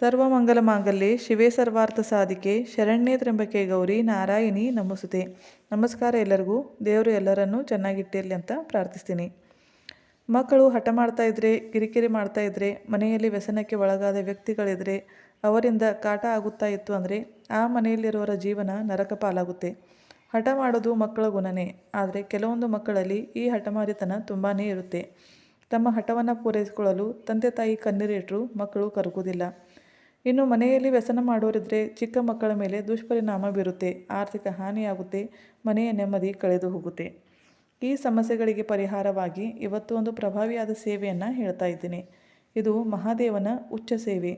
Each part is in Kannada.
ಸರ್ವಮಂಗಲ ಮಾಂಗಲ್ಯೆ ಶಿವೇ ಸರ್ವಾರ್ಥ ಸಾಧಿಕೆ ಶರಣ್ಯೇ ತ್ರ್ಯಂಬಕೆ ಗೌರಿ ನಾರಾಯಣಿ ನಮಸ್ತೆ. ನಮಸ್ಕಾರ ಎಲ್ಲರಿಗೂ. ದೇವರು ಎಲ್ಲರನ್ನೂ ಚೆನ್ನಾಗಿಟ್ಟಿರಲಿ ಅಂತ ಪ್ರಾರ್ಥಿಸ್ತೀನಿ. ಮಕ್ಕಳು ಹಠ ಮಾಡ್ತಾ ಇದ್ದರೆ ಕಿರಿಕಿರಿ ಮಾಡ್ತಾ ಇದ್ದರೆ ಮನೆಯಲ್ಲಿ ವ್ಯಸನಕ್ಕೆ ಒಳಗಾದ ವ್ಯಕ್ತಿಗಳಿದ್ರೆ, ಅವರಿಂದ ಕಾಟ ಆಗುತ್ತಾ ಇತ್ತು ಅಂದರೆ ಆ ಮನೆಯಲ್ಲಿರುವವರ ಜೀವನ ನರಕ ಪಾಲಾಗುತ್ತೆ. ಹಠ ಮಾಡೋದು ಮಕ್ಕಳ ಗುಣನೇ. ಆದರೆ ಕೆಲವೊಂದು ಮಕ್ಕಳಲ್ಲಿ ಈ ಹಠಮಾರಿತನ ತುಂಬಾ ಇರುತ್ತೆ. ತಮ್ಮ ಹಠವನ್ನು ಪೂರೈಸಿಕೊಳ್ಳಲು ತಂದೆ ತಾಯಿ ಕಣ್ಣೀರಿಟ್ಟರೂ ಮಕ್ಕಳು ಕರಗುವುದಿಲ್ಲ. ಇನ್ನು ಮನೆಯಲ್ಲಿ ವ್ಯಸನ ಮಾಡೋರಿದ್ರೆ ಚಿಕ್ಕ ಮಕ್ಕಳ ಮೇಲೆ ದುಷ್ಪರಿಣಾಮ ಬೀರುತ್ತೆ, ಆರ್ಥಿಕ ಹಾನಿಯಾಗುತ್ತೆ, ಮನೆಯ ನೆಮ್ಮದಿ ಕಳೆದು ಹೋಗುತ್ತೆ. ಈ ಸಮಸ್ಯೆಗಳಿಗೆ ಪರಿಹಾರವಾಗಿ ಇವತ್ತು ಒಂದು ಪ್ರಭಾವಿಯಾದ ಸೇವೆಯನ್ನು ಹೇಳ್ತಾ ಇದ್ದೀನಿ. ಇದು ಮಹಾದೇವನ ಉಚ್ಚ ಸೇವೆ.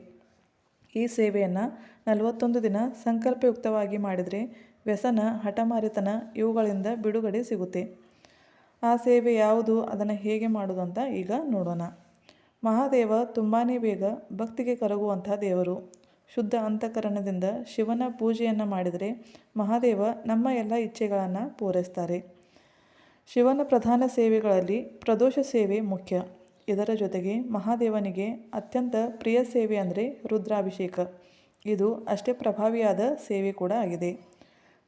ಈ ಸೇವೆಯನ್ನು ನಲವತ್ತೊಂದು ದಿನ ಸಂಕಲ್ಪಯುಕ್ತವಾಗಿ ಮಾಡಿದರೆ ವ್ಯಸನ, ಹಠಮಾರಿತನ ಇವುಗಳಿಂದ ಬಿಡುಗಡೆ ಸಿಗುತ್ತೆ. ಆ ಸೇವೆ ಯಾವುದು, ಅದನ್ನು ಹೇಗೆ ಮಾಡೋದು ಅಂತ ಈಗ ನೋಡೋಣ. ಮಹಾದೇವ ತುಂಬಾ ಬೇಗ ಭಕ್ತಿಗೆ ಕರಗುವಂಥ ದೇವರು. ಶುದ್ಧ ಅಂತಃಕರಣದಿಂದ ಶಿವನ ಪೂಜೆಯನ್ನು ಮಾಡಿದರೆ ಮಹಾದೇವ ನಮ್ಮ ಎಲ್ಲ ಇಚ್ಛೆಗಳನ್ನು ಪೂರೈಸ್ತಾರೆ. ಶಿವನ ಪ್ರಧಾನ ಸೇವೆಗಳಲ್ಲಿ ಪ್ರದೋಷ ಸೇವೆ ಮುಖ್ಯ. ಇದರ ಜೊತೆಗೆ ಮಹಾದೇವನಿಗೆ ಅತ್ಯಂತ ಪ್ರಿಯ ಸೇವೆ ಅಂದರೆ ರುದ್ರಾಭಿಷೇಕ. ಇದು ಅಷ್ಟೇ ಪ್ರಭಾವಿಯಾದ ಸೇವೆ ಕೂಡ ಆಗಿದೆ.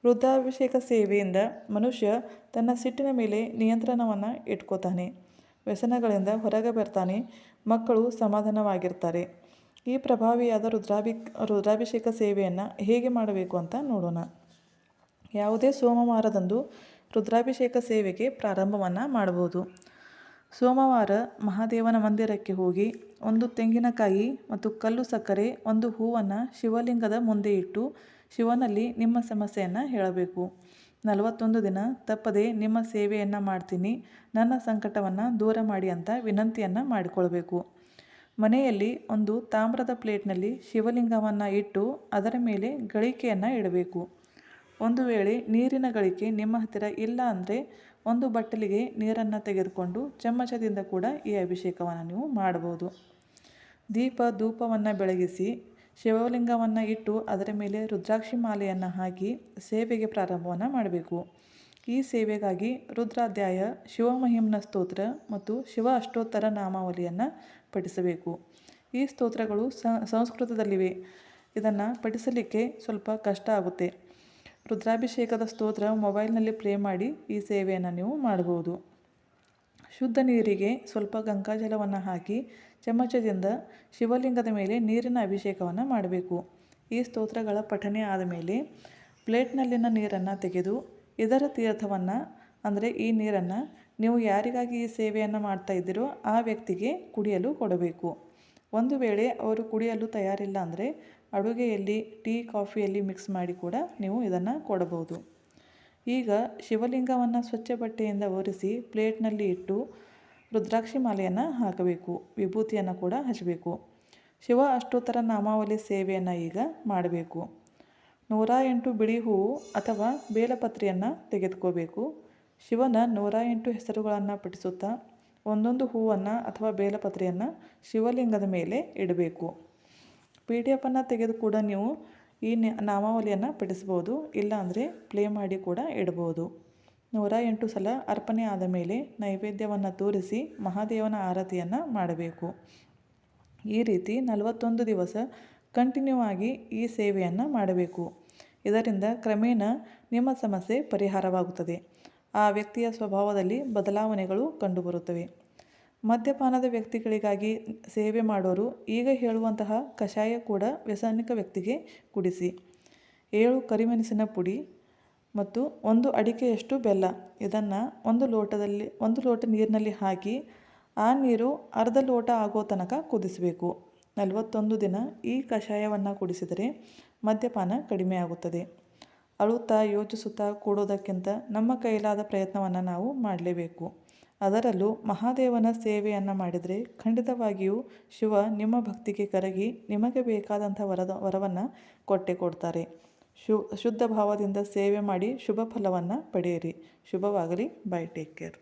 ರುದ್ರಾಭಿಷೇಕ ಸೇವೆಯಿಂದ ಮನುಷ್ಯ ತನ್ನ ಸಿಟ್ಟಿನ ಮೇಲೆ ನಿಯಂತ್ರಣವನ್ನು ಇಟ್ಕೋತಾನೆ. ವ್ಯಸನಗಳಿಂದ ಹೊರಗೆ ಬರ್ತಾನೆ, ಮಕ್ಕಳು ಸಮಾಧಾನವಾಗಿರ್ತಾರೆ. ಈ ಪ್ರಭಾವಿಯಾದ ರುದ್ರಾಭಿ, ರುದ್ರಾಭಿಷೇಕ ಸೇವೆಯನ್ನು ಹೇಗೆ ಮಾಡಬೇಕು ಅಂತ ನೋಡೋಣ. ಯಾವುದೇ ಸೋಮವಾರದಂದು ರುದ್ರಾಭಿಷೇಕ ಸೇವೆಗೆ ಪ್ರಾರಂಭವನ್ನು ಮಾಡಬಹುದು. ಸೋಮವಾರ ಮಹಾದೇವನ ಮಂದಿರಕ್ಕೆ ಹೋಗಿ ಒಂದು ತೆಂಗಿನಕಾಯಿ ಮತ್ತು ಕಲ್ಲು ಸಕ್ಕರೆ, ಒಂದು ಹೂವನ್ನು ಶಿವಲಿಂಗದ ಮುಂದೆ ಇಟ್ಟು ಶಿವನಲ್ಲಿ ನಿಮ್ಮ ಸಮಸ್ಯೆಯನ್ನು ಹೇಳಬೇಕು. ನಲವತ್ತೊಂದು ದಿನ ತಪ್ಪದೆ ನಿಮ್ಮ ಸೇವೆಯನ್ನು ಮಾಡ್ತೀನಿ. ನನ್ನ ಸಂಕಟವನ್ನು ದೂರ ಮಾಡಿ ಅಂತ ವಿನಂತಿಯನ್ನು ಮಾಡಿಕೊಳ್ಬೇಕು. ಮನೆಯಲ್ಲಿ ಒಂದು ತಾಮ್ರದ ಪ್ಲೇಟ್ನಲ್ಲಿ ಶಿವಲಿಂಗವನ್ನು ಇಟ್ಟು ಅದರ ಮೇಲೆ ಗಳಿಕೆಯನ್ನು ಇಡಬೇಕು. ಒಂದು ವೇಳೆ ನೀರಿನ ಗಳಿಕೆ ನಿಮ್ಮ ಹತ್ತಿರ ಇಲ್ಲ ಅಂದರೆ ಒಂದು ಬಟ್ಟಲಿಗೆ ನೀರನ್ನು ತೆಗೆದುಕೊಂಡು ಚಮಚದಿಂದ ಕೂಡ ಈ ಅಭಿಷೇಕವನ್ನು ನೀವು ಮಾಡಬಹುದು. ದೀಪ ಧೂಪವನ್ನು ಬೆಳಗಿಸಿ ಶಿವಲಿಂಗವನ್ನು ಇಟ್ಟು ಅದರ ಮೇಲೆ ರುದ್ರಾಕ್ಷಿ ಮಾಲೆಯನ್ನು ಹಾಕಿ ಸೇವೆಗೆ ಪ್ರಾರಂಭವನ್ನು ಮಾಡಬೇಕು. ಈ ಸೇವೆಗಾಗಿ ರುದ್ರಾಧ್ಯಾಯ, ಶಿವಮಹಿಮ್ನ ಸ್ತೋತ್ರ ಮತ್ತು ಶಿವ ಅಷ್ಟೋತ್ತರ ನಾಮಾವಲಿಯನ್ನು ಪಠಿಸಬೇಕು. ಈ ಸ್ತೋತ್ರಗಳು ಸಂಸ್ಕೃತದಲ್ಲಿವೆ. ಇದನ್ನು ಪಠಿಸಲಿಕ್ಕೆ ಸ್ವಲ್ಪ ಕಷ್ಟ ಆಗುತ್ತೆ. ರುದ್ರಾಭಿಷೇಕದ ಸ್ತೋತ್ರ ಮೊಬೈಲ್ನಲ್ಲಿ ಪ್ಲೇ ಮಾಡಿ ಈ ಸೇವೆಯನ್ನು ನೀವು ಮಾಡಬಹುದು ಶುದ್ಧ ನೀರಿಗೆ ಸ್ವಲ್ಪ ಗಂಗಾಜಲವನ್ನು ಹಾಕಿ ಚಮಚದಿಂದ ಶಿವಲಿಂಗದ ಮೇಲೆ ನೀರಿನ ಅಭಿಷೇಕವನ್ನು ಮಾಡಬೇಕು. ಈ ಸ್ತೋತ್ರಗಳ ಪಠನೆ ಆದ ಮೇಲೆ ಪ್ಲೇಟ್ನಲ್ಲಿನ ನೀರನ್ನು ತೆಗೆದು ಇದರ ತೀರ್ಥವನ್ನು, ಅಂದರೆ ಈ ನೀರನ್ನು ನೀವು ಯಾರಿಗಾಗಿ ಈ ಸೇವೆಯನ್ನು ಮಾಡ್ತಾ ಇದ್ದೀರೋ ಆ ವ್ಯಕ್ತಿಗೆ ಕುಡಿಯಲು ಕೊಡಬೇಕು. ಒಂದು ವೇಳೆ ಅವರು ಕುಡಿಯಲು ತಯಾರಿಲ್ಲ ಅಂದರೆ ಅಡುಗೆಯಲ್ಲಿ, ಟೀ, ಕಾಫಿಯಲ್ಲಿ ಮಿಕ್ಸ್ ಮಾಡಿ ಕೂಡ ನೀವು ಇದನ್ನು ಕೊಡಬಹುದು. ಈಗ ಶಿವಲಿಂಗವನ್ನು ಸ್ವಚ್ಛ ಬಟ್ಟೆಯಿಂದ ಒರೆಸಿ ಪ್ಲೇಟ್ನಲ್ಲಿ ಇಟ್ಟು ರುದ್ರಾಕ್ಷಿ ಮಾಲೆಯನ್ನು ಹಾಕಬೇಕು, ವಿಭೂತಿಯನ್ನು ಕೂಡ ಹಚ್ಚಬೇಕು ಶಿವ ಅಷ್ಟೋತ್ತರ ನಾಮಾವಳಿ ಸೇವೆಯನ್ನು ಈಗ ಮಾಡಬೇಕು. ನೂರ ಎಂಟು ಬಿಳಿ ಹೂವು ಅಥವಾ ಬೇಲಪತ್ರೆಯನ್ನು ತೆಗೆದುಕೋಬೇಕು. ಶಿವನ ನೂರ ಎಂಟು ಹೆಸರುಗಳನ್ನು ಪಠಿಸುತ್ತಾ ಒಂದೊಂದು ಹೂವನ್ನು ಅಥವಾ ಬೇಲಪತ್ರೆಯನ್ನು ಶಿವಲಿಂಗದ ಮೇಲೆ ಇಡಬೇಕು. ಪಿ ಡಿ ಎಫನ್ನು ತೆಗೆದು ಕೂಡ ನೀವು ಈ ನಾಮಾವಳಿಯನ್ನು ಪಠಿಸ್ಬೋದು ಇಲ್ಲಾಂದರೆ ಪ್ಲೇ ಮಾಡಿ ಕೂಡ ಇಡ್ಬೋದು. ನೂರ ಎಂಟು ಸಲ ಅರ್ಪಣೆ ಆದ ಮೇಲೆ ನೈವೇದ್ಯವನ್ನು ತೋರಿಸಿ ಮಹಾದೇವನ ಆರತಿಯನ್ನು ಮಾಡಬೇಕು. ಈ ರೀತಿ ನಲವತ್ತೊಂದು ದಿವಸ ಕಂಟಿನ್ಯೂ ಆಗಿ ಈ ಸೇವೆಯನ್ನು ಮಾಡಬೇಕು. ಇದರಿಂದ ಕ್ರಮೇಣ ನಿಮ್ಮ ಸಮಸ್ಯೆ ಪರಿಹಾರವಾಗುತ್ತದೆ. ಆ ವ್ಯಕ್ತಿಯ ಸ್ವಭಾವದಲ್ಲಿ ಬದಲಾವಣೆಗಳು ಕಂಡುಬರುತ್ತವೆ. ಮದ್ಯಪಾನದ ವ್ಯಕ್ತಿಗಳಿಗಾಗಿ ಸೇವೆ ಮಾಡೋರು ಈಗ ಹೇಳುವಂತಹ ಕಷಾಯ ಕೂಡ ವ್ಯಸನಿಕ ವ್ಯಕ್ತಿಗೆ ಕುಡಿಸಿ. ಏಳು ಕರಿಮೆಣಸಿನ ಪುಡಿ ಮತ್ತು ಒಂದು ಅಡಿಕೆಯಷ್ಟು ಬೆಲ್ಲ. ಇದನ್ನು ಒಂದು ಲೋಟದಲ್ಲಿ, ಒಂದು ಲೋಟ ನೀರಿನಲ್ಲಿ ಹಾಕಿ ಆ ನೀರು ಅರ್ಧ ಲೋಟ ಆಗೋ ತನಕ ಕುದಿಸಬೇಕು. ನಲವತ್ತೊಂದು ದಿನ ಈ ಕಷಾಯವನ್ನು ಕುಡಿಸಿದರೆ ಮದ್ಯಪಾನ ಕಡಿಮೆ ಆಗುತ್ತದೆ. ಅಳುತ್ತಾ ಯೋಚಿಸುತ್ತಾ ಕೂಡೋದಕ್ಕಿಂತ ನಮ್ಮ ಕೈಲಾದ ಪ್ರಯತ್ನವನ್ನು ನಾವು ಮಾಡಲೇಬೇಕು. ಅದರಲ್ಲೂ ಮಹಾದೇವನ ಸೇವೆಯನ್ನು ಮಾಡಿದರೆ ಖಂಡಿತವಾಗಿಯೂ ಶಿವ ನಿಮ್ಮ ಭಕ್ತಿಗೆ ಕರಗಿ ನಿಮಗೆ ಬೇಕಾದಂಥ ವರದ, ವರವನ್ನು ಕೊಟ್ಟೆ ಕೊಡ್ತಾರೆ. ಶು ಶುದ್ಧ ಭಾವದಿಂದ ಸೇವೆ ಮಾಡಿ ಶುಭ ಫಲವನ್ನು ಪಡೆಯಿರಿ. ಶುಭವಾಗಲಿ. Bye take care